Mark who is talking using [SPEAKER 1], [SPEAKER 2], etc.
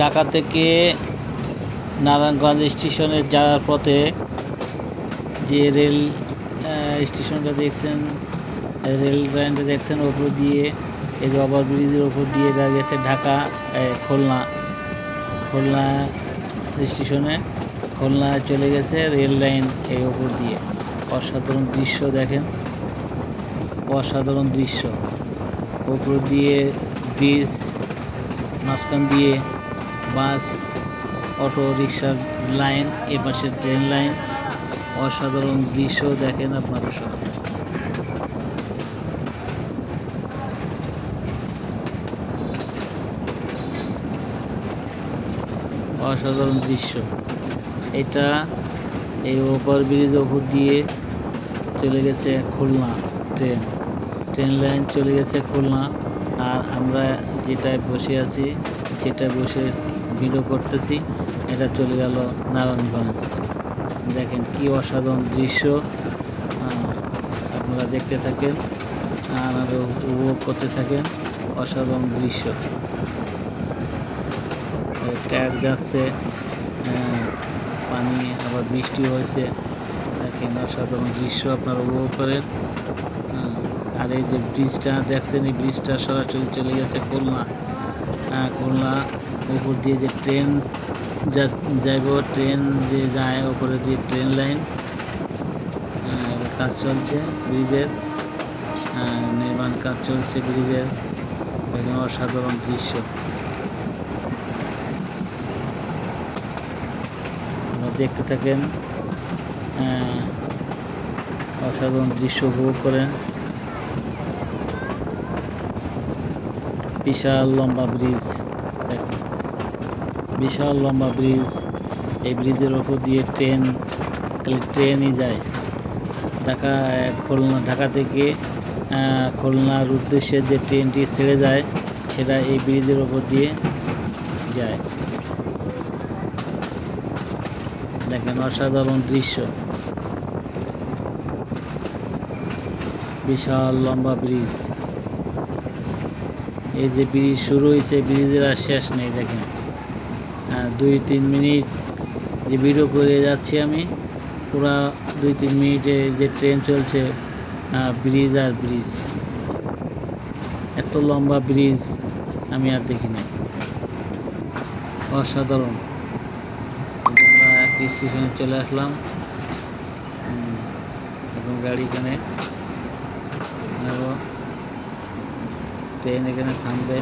[SPEAKER 1] ঢাকা থেকে নারায়ণগঞ্জ স্টেশনে যাওয়ার পথে যে রেল স্টেশনটা দেখছেন, রেল লাইনটা দেখছেন ওপর দিয়ে, এই যে ওভার ব্রিজের ওপর দিয়ে যা গেছে ঢাকা খুলনা। খুলনা স্টেশনে খুলনা চলে গেছে রেল লাইন এই ওপর দিয়ে। অসাধারণ দৃশ্য দেখেন। অসাধারণ দৃশ্য। ওপর দিয়ে ব্রিজ, মাঝখান দিয়ে বাস, অটো রিক্সার লাইন এপাশে ট্রেন লাইন, অসাধারণ দৃশ্য দেখেন আপনারা সব অসাধারণ দৃশ্য। এটা এই ওভার ব্রিজ ওপর দিয়ে চলে গেছে খুলনা ট্রেন। ট্রেন লাইন চলে গেছে খুলনা, আর আমরা যেটায় বসে আছি, যেটায় বসে ভিডিও করতেছি। এটা চলে গেল নারায়ণগঞ্জ। দেখেন কি অসাধারণ দৃশ্য। আপনারা দেখতে থাকেন আর উপভোগ করতে থাকেন। অসাধারণ দৃশ্য। ট্যাগ যাচ্ছে পানি, আবার বৃষ্টি হয়েছে। দেখেন অসাধারণ দৃশ্য আপনারা উপভোগ করেন। আর এই যে ব্রিজটা, দেখছেন এই ব্রিজটা সরাসরি চলে গেছে খুলনা। খুলনা, উপর দিয়ে যে ট্রেন যা, যাইব, ট্রেন যে যায় উপরে দিয়ে ট্রেন লাইন কাজ চলছে ব্রিজের নির্মাণ কাজ চলছে ব্রিজের, এখানে অসাধারণ দৃশ্য। দেখতে থাকেন অসাধারণ দৃশ্য উপভোগ করেন। বিশাল লম্বা ব্রিজ বিশাল লম্বা ব্রিজ এই ব্রিজের ওপর দিয়ে ট্রেন খালি ট্রেনই যায়। ঢাকা, খুলনা, ঢাকা থেকে খুলনার উদ্দেশ্যে যে ট্রেনটি ছেড়ে যায়, সেটা এই ব্রিজের ওপর দিয়ে যায়। দেখেন অসাধারণ দৃশ্য। বিশাল লম্বা ব্রিজ এই যে ব্রিজ শুরু হয়েছে ব্রিজের আর শেষ নেই, দেখেন। দুই তিন মিনিট যে ভিডিও করে যাচ্ছি আমি, পুরা দুই তিন মিনিটে যে ট্রেন চলছে ব্রিজ আর ব্রিজ। এত লম্বা ব্রিজ আমি আর দেখি দেখিনি অসাধারণ। আমরা এক স্টেশনে চলে আসলাম। এখন গাড়ি এখানে ট্রেন এখানে থামবে